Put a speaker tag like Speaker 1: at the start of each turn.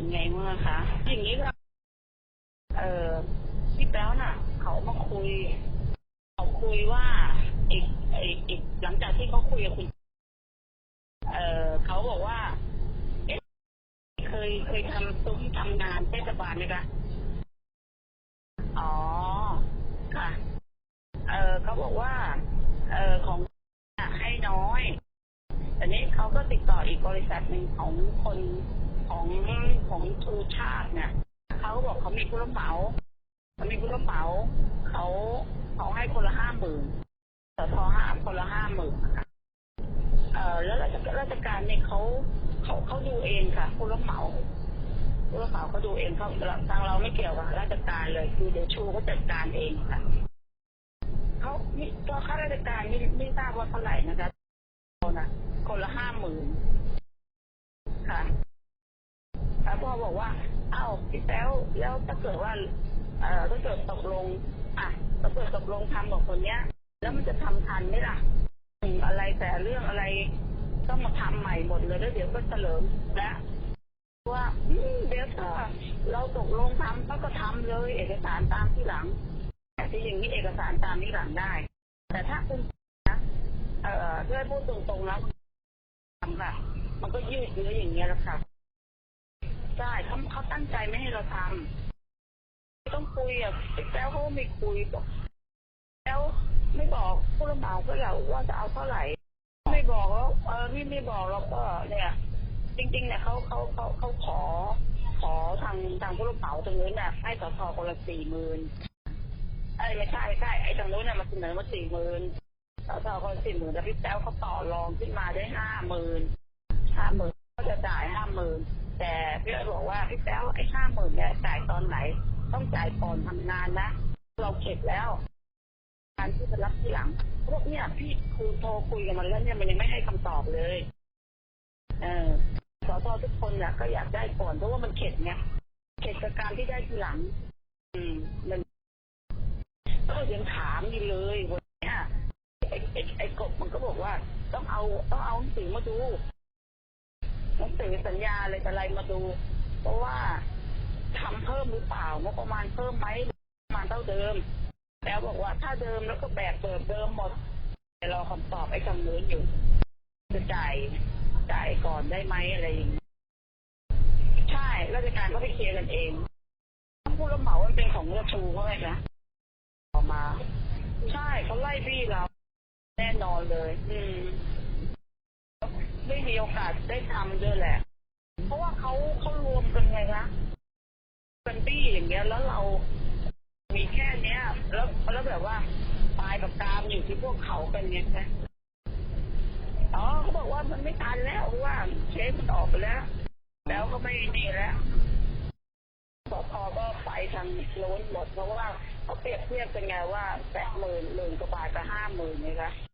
Speaker 1: เป็นไงบ้างอคะอย่างนี้ค่ะเออพี่แป๊วน่ะ เขามาคุย เขาคุยว่าอีกอีกอีกหลังจากที่เขาคุยกับคุณ เออเขาบอกว่าเอเคยเคยทำซุ้มทำงานเทศบาลไหมคะอ๋อค่ะ เออเขาบอกว่า เออของให้น้อยแต่นี้เขาก็ติดต่ออีกบริษัทหนึ่งของคน ของของทูชาติเนี่ยเขาบอกเขามีผู้รับเหมาเขามีผู้รับเหมาเขาเขาให้คนละห้าหมื่นสทห้าคนละห้าหมื่นค่ะเออแล้วราชการราชการเนี่ยเขาเขาเขาดูเองค่ะ ผู้รับเหมาผู้รับเหมาเขาดูเองเขาทางเราไม่เกี่ยวกับราชการเลย คือเดี๋ยวชูเขาจัดการเองค่ะเขาตัวข้าราชการไม่ไม่ทราบว่าเท่าไหร่นะคะคนละคนละห้าหมื่น แล้วพ่อบอกว่าเอ้าพี่แต้วแล้วถ้าเกิดว่าเอ่อถ้าเกิดตกลง อะถ้าเกิดตกลงทำกับคนเนี้ย แล้วมันจะทำทันไหมล่ะอะไรแต่เรื่องอะไรต้องมาทำใหม่หมดเลยแล้วเดี๋ยวก็เฉลิมและว่าอืมเดี๋ยวถ้าเราตกลงทำก็ก็ทำเลย เอกสารตามที่หลังแต่ที่อย่างนี้เอกสารตามนี้หลังได้ แต่ถ้าคุณนะเอ่อด้วยพูดตรงๆแล้วทำค่ะมันก็ยืดเยื้ออย่างเงี้ยแหละค่ะ ใช่เขาเขาตั้งใจไม่ให้เราทำต้องคุยอะแล้วเขาไม่คุยบอกแล้วไม่บอกผู้รับเหมาก็แล้วว่าจะเอาเท่าไหร่ ไม่บอกแล้วเออนี่ไม่บอกเราก็เนี่ย จริงๆเนี่ยเขาเขาเขาเขาขอ ขอทางทางผู้รับเหมาตรงนู้นเนี่ยให้สทคนละสี่หมื่นไอ้ไม่ใช่ใช่ไอ้ทางนู้นน่ะมาเสนอมาสี่หมื่นสาวๆคนสี่หมื่นแต่พี่แต้วเขาต่อรองขึ้นมาได้ห้าหมื่นห้าหมื่นก็จะจ่ายห้าหมื่น แต่พี่เลยบอกว่าพี่แต้วไอ้ห้าหมื่นเนี่ยจ่ายตอนไหน ต้องจ่ายก่อนทำงานนะ เราเข็ดแล้ว การที่จะรับที่หลังเขาบอกเนี่ยพี่คือโทรคุยกันมาแล้วเนี่ยมันยังไม่ให้คำตอบเลย เออสอททุกคนเนี่ยก็อยากได้ก่อนเพราะว่ามันเข็ดไงเข็ดกับการที่ได้ทีหลัง อืม มันก็ยังถามอยู่เลยวันเนี้ยไอ้ไอ้ไอ้กบมันก็บอกว่า ต้องเอาต้องเอาหนังสือมาดู หนังสือสัญญาอะไรอะไรมาดู เพราะว่าทำเพิ่มหรือเปล่างบประมาณเพิ่มไหมประมาณเท่าเดิม แล้วบอกว่าถ้าเดิมแล้วก็แบกเบิดเดิมหมดแต่รอคำตอบไอ้คำนู้นอยู่จะจ่ายจ่ายก่อนได้ไหมอะไรอย่างนี้ใช่ราชการก็ไปเคลียร์กันเองผู้รับเหมามันเป็นของเราชูเขาไงนะออกมา ใช่เขาไล่พี่เราแน่นอนเลย อืม ไม่มีโอกาสได้ทำด้วยแหละ เพราะว่าเขาเขารวมกันไงนะเป็นปี้อย่างเงี้ยแล้วเรา มีแค่เนี้ย แล้วแล้วแบบว่าปลายกับกามอยู่ที่พวกเขาเป็นไงนะอ๋อเขาบอกว่ามันไม่ทันแล้วว่าเชฟมันออกไปแล้ว แล้วก็ไม่นี่แล้วสพก็ไปทางโน้นหมดเพราะว่าเขาเปรียบเทียบกันไงว่าแปดหมื่นหมื่นกว่าบาทกับห้าหมื่นไงคะ